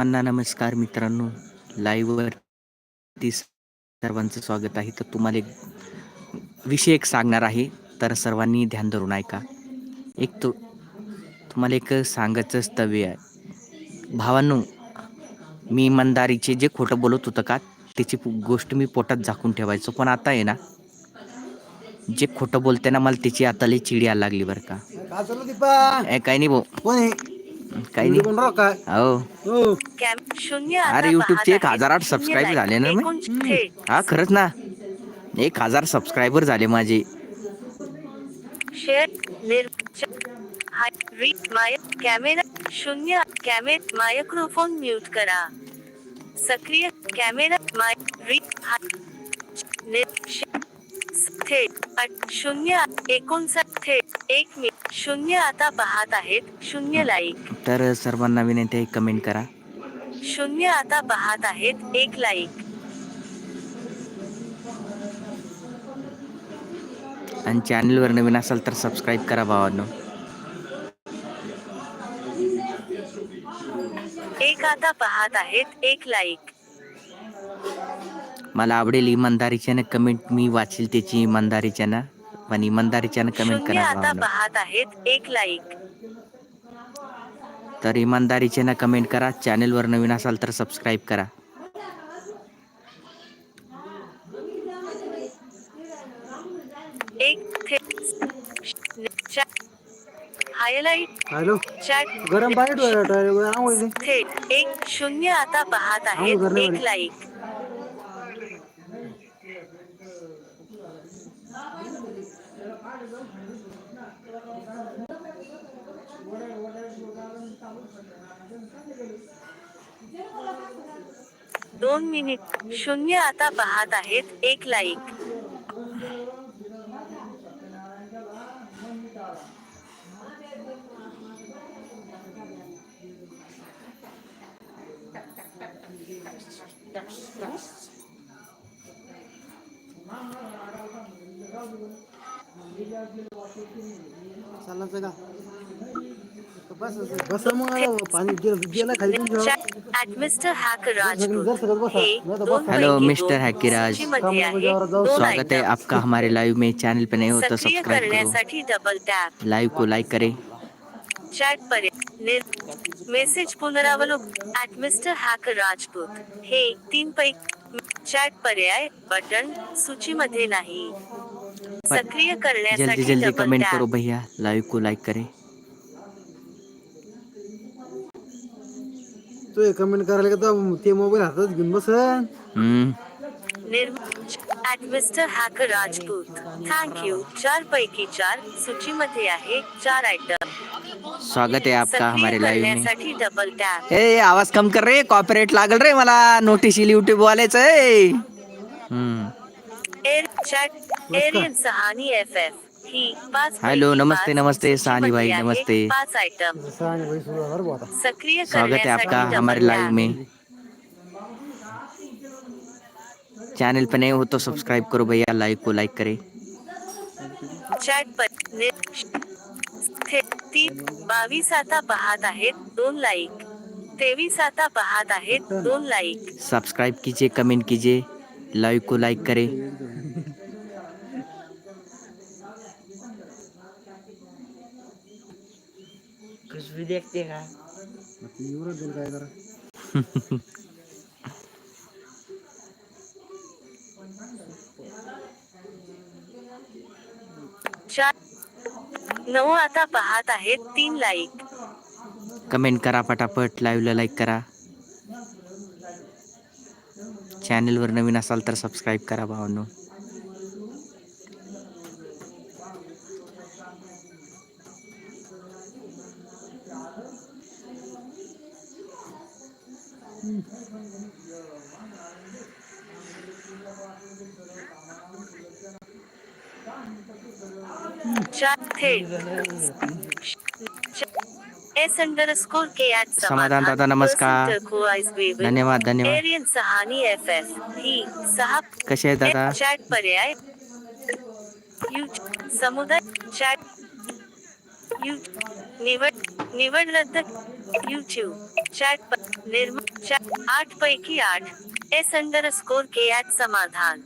सर्वांना नमस्कार मित्रांनो. लाईव्हवरती सर्वांचं स्वागत आहे. तर तुम्हाला एक विषय एक सांगणार आहे. तर सर्वांनी ध्यान धरून ऐका. एक तो तुम्हाला एक सांगायचं स्तव्य आहे. भावांनो मी इमानदारीचे जे खोटं बोलत होतं का त्याची गोष्ट मी पोटात झाकून ठेवायचो. पण आता आहे ना जे खोटं बोलते ना मला त्याची आता लई चिडी यायला लागली बरं का. काय नाही भाऊ. काही नाही. राव? काय? हो. हो. अरे युट्यूबचे एक हजार आठ सबस्क्राईब. झाले ना मी? हा खरंच ना. एक हजार सबस्क्रायबर झाले माझे. कॅमेरा शून्य कॅमे मायक्रोफोन म्यूट करा. सक्रिय कॅमेरा माय थेट आठ शून्य एकोणसाठ एक मी शून्य आता पाहत आहेत शून्य लाईक तर सर्वांना विनंती आहे कमेंट करा. शून्य आता पाहत आहेत एक लाईक आणि चॅनलवर नवीन असाल तर सबस्क्राईब करा भावांनो. एक आता पाहत आहेत एक लाईक मला आवडेल इमानदारीच्यानं कमेंट मी वाचेल त्याची इमानदारीच्यानं. पण इमानदारीच्यानं कमेंट करा आता भावांनो. पाहत आहेत एक लाईक तर इमानदारीच्यानं कमेंट करा चॅनलवर नवीन असाल तर सबस्क्राईब करा. एक थेट चॅट हायलाइट हॅलो चॅट गरम पाणी ठेवायला आंघोळ दे. थेट एक शून्य आता पाहत आहेत करणे एक. लाईक दोन मिनिट. शून्य आता पाहत आहेत. एक लाईक चालायचं का बस मग पाणी गेलं खाली ऍट मिस्टर. हेलो, मिस्टर हॅकीराज. स्वागत है आपका हमारे लाइव में चैनल पे नहीं हो तो सब्सक्राइब करो करण्यासाठी डबल टॅप लाइव को लाइक करें। चॅट निर मेसेज पुनरावलोक ऍट मिस्टर हॅकर राजपूत हे तीन पैकी चॅट पर्याय बटन सूचीमध्ये नाही सक्रिय जल्दी करण्यासाठी जल्दी डबल कमेंट करो भैया। लाइव को लाइक करें। तू कमेंट करायला का ते मोबाईल हातात घेऊन बस हम्म. At mister hacker Rajput thank you चार पैकी चार सूचीमध्ये आहे चार आयटम स्वागत है आपका हमारे लाइव में. डबल टॅप ए आवाज कम कर रे. कॉपीराइट लागल रे मला. नोटीस येईल YouTube chat Aryan Sahani F F hello, नमस्ते, नमस्ते, सहानी भाई, नमस्ते. स्वागत है आपका हमारे लाइव में। चैनल पे नए हो तो सब्सक्राइब करो भैया लाइव को लाइक करें। चॅट बावीस आता पाहत आहेत दोन लाईक तेवीस आता पाहत आहेत दोन लाईक सब्सक्राइब कीजिए कमेंट कीजिए लाइव को लाइक करें। दिलं काय करा चार नऊ आता पाहत आहेत तीन लाईक कमेंट करा पटापट लाईव्हला लाईक करा. चॅनलवर नवीन असाल तर सबस्क्राईब करा भावांनो. समाधान दादा, नमस्कार. धन्यवाद धन्यवाद एरियन सहानी एफ़ एफ़ ही सहा कसे आहे दादा चॅट पर्याय समुदाय चॅट यू निवड निवड रद्द यूट्यूब चॅट प- निर्मा चॅट आठ पैकी आठ एस अंडर स्कोर के समाधान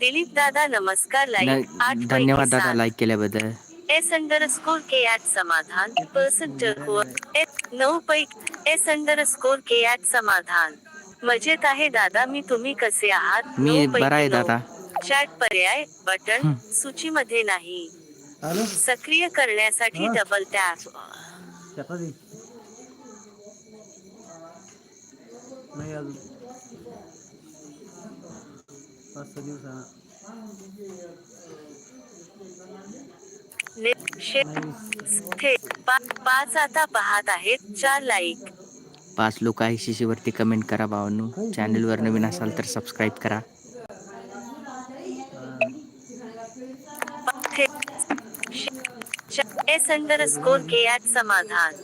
दिलीप दादा नमस्कार लाईक आठ धन्यवाद दादा. लाईक केल्याबद्दल. S underscore K at Samadhan. Person S नऊ पैकी S underscore K at Samadhan. मजेत आहे दादा मी तुम्ही कसे आहात? मी बरा आहे दादा. चॅट पर्याय बटन हं. सूचीमध्ये नाही. सक्रिय करण्यासाठी डबल टॅप नाही अजून. पाच सहा दिवस पाच आता पाहत आहेत चार लाईक पाच लोक आहे शिशीवरती कमेंट करा भावांनो. चॅनलवर नवीन असाल तर सबस्क्राईब करा. एस अंडर स्कोर के समाधान.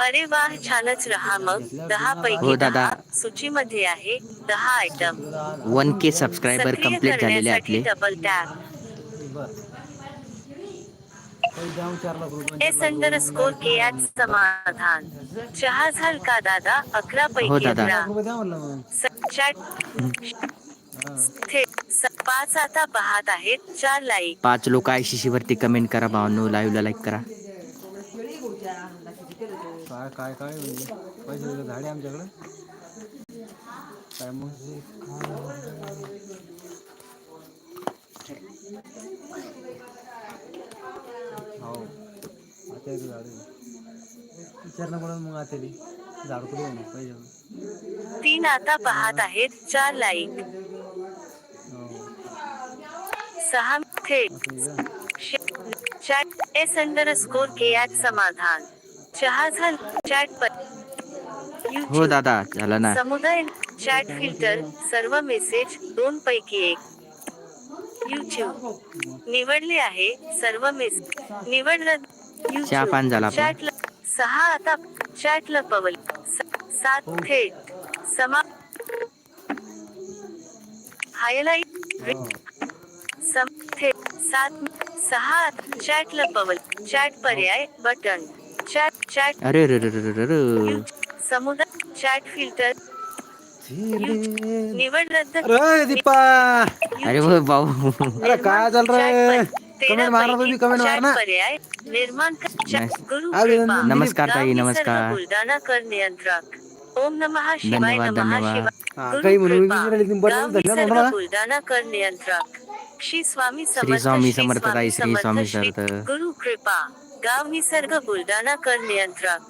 अरे वाह छानच रहा मग. दहा पैकी हो दादा. सूचीमध्ये आहे. दहा आयटम वन के सबस्क्रायबर सक्रिय कंप्लीट झालेले करण्यासाठी आपले. Double tap S underscore K Samadhan. चहा झाल का दादा? अकरा हो पैकी दादा. अकरा. स- चॅट हा. स- पाच आता पाहत आहेत. चार लाईक पाच लोक आहे शिशीवरती कमेंट करा भावांनो. लाईव्हला लाईक करा. काय काय पैसे वगैरे झाडे आमच्याकडे. काय मग? हो. आता येते झाडे. विचारणं पडून मग आता येते. झाड कुठे आहे मग पाहिजे तीन आता पाहत आहेत चार लाईक. हो. सहा थेट chat S underscore K Samadhan. चहा झाल चॅट हो. दादा झाला ना समुदाय चॅट फिल्टर सर्व मेसेज दोन पैकी एक युट्यूब निवडले आहे सर्व मेस निवड रद्द चहा पान झाला. चॅट सहा आता चॅट लपवल सात हो. थेट समा हायलाइट हो. सम थेट सात सहा चॅट लपवल चॅट पर्याय बटन चॅट अरे रे रे रे रे रे रे. समुदाय चॅट फिल्टर अरे निवड रद्द दीपा अरे भाऊ अरे काय चाल रे कमेंट मारना तुम्ही कमेंट मारना पर्याय निर्माण गुरु. कृपा. नमस्कार ताई, गाव नमस्कार. बुलढाणा कर नियंत्रक ओम नमः शिवाय धन्यवाद, नमः धन्यवाद. शिवाय हा, गुरु काही म्हणून कृपा. विचारले की बरं गाव धन्यवाद. बुलढाणा कर नियंत्रक श्री स्वामी समर्थ स्वामी श्री समर्थ ताई, श्री स्वामी श्री समर्थ. गुरु कृपा गाव निसर्ग बुलढाणा कर नियंत्रक.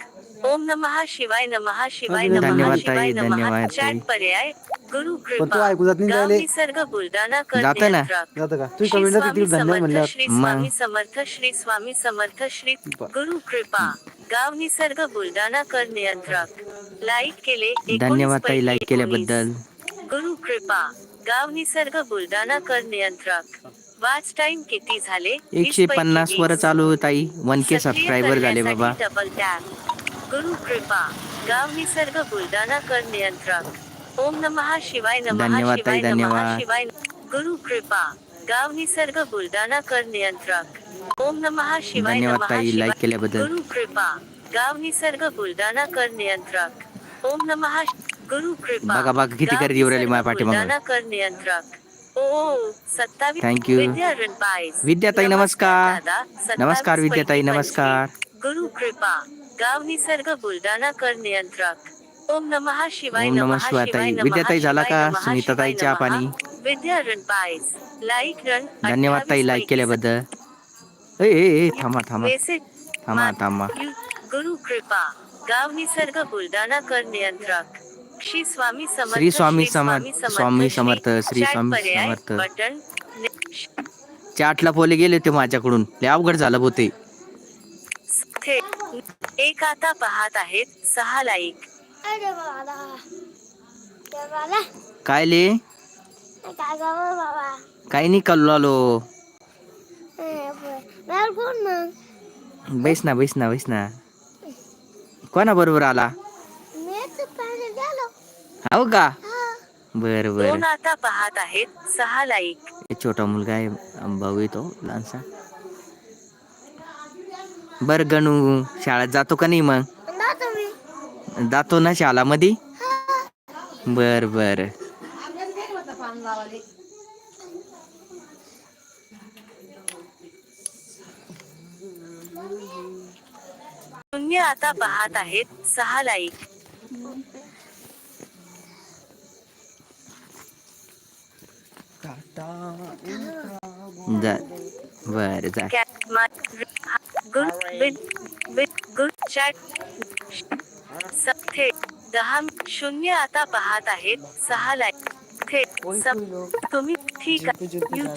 ओम नमः शिवाय नमः शिवाय नमः धन्यवाद शिवाय ताई, नमः. धन्यवाद चॅट. पर्याय गुरु कृपा. गाव. निसर्ग बुलढाणा कर. नियंत्रक. श्री स्वामी समर्थ श्री. स्वामी समर्थ श्री स्वामी समर्थ श्री गुरु कृपा. गाव निसर्ग बुलढाणा कर नियंत्रक. लाईक केले 19 धन्यवाद ताई लाईक 19. केल्याबद्दल. गुरु कृपा. गाव निसर्ग बुलढाणा कर नियंत्रक. वाच टाइम किती झाले? एकशे पन्नास वर. चालू ताई वन के सक्रिय सबस्क्रायबर झाले बाबा. डबल टॅप गुरु कृपा. गाव निसर्ग बुलढाणा कर नियंत्रक. ओम नमः शिवाय नमः धन्यवाद शिवाय नमः धन्यवाद. शिवाय गुरु कृपा. गाव निसर्ग बुलढाणा कर नियंत्रक. ओम नमः शिवाय धन्यवाद नमः ताई, like केल्याबद्दल. गुरु कृपा. गाव निसर्ग बुलढाणा कर नियंत्रक. ओम नमः गुरु कृपा. बघा, बघा, किती गर्दी निसर्ग माझ्या पाठीमागं. बुलढाणा कर नियंत्रक. रणपाईस. विद्याताई, नमस्कार. नमस्कार. विद्याताई नमस्कार. गुरु कृपा. गाव निसर्ग बुलढाणा कर नियंत्रक. ओम नमः शिवाय ओम नमः नमः शिवाय विद्याताई झाला का? सुनीताताई, चहा. पाणी? विद्या रणपाईस लाईक रन धन्यवाद ताई 28 लाईक केल्याबद्दल. ए ए थांबा थांबा. थांबा थांबा. गुरु कृपा. गाव निसर्ग बुलढाणा कर नियंत्रक. श्री स्वामी समर्थ श्री स्वामी श्री समर्थ, स्वामी समर्थ, श्री स्वामी समर्थ. चाटला पोले गेले होते माझ्याकडून. लय अवघड झालं होते एक आता पाहत आहेत सहा लाईक. अरे बाबा. ते बाबा. काय ले? काय गं बाबा काही नाही कल्लो आलो बैस ना बैस ना बैस ना. कोणा बरोबर आला? हो का? बर बर. दोन आता पाहत आहेत. सहा लाईक. हे छोटा मुलगा आहे भाऊ येतो लहानसा. बर गणू शाळेत जातो का नाही मग? जातो ना शालामध्ये बर बर. शून्य आता पाहत आहेत. सहा लाईक. जा बर जा थेट दहा शून्य आता पाहत आहेत सहा लाईक थेट सब तुम्ही ठीक आहे युट्यूब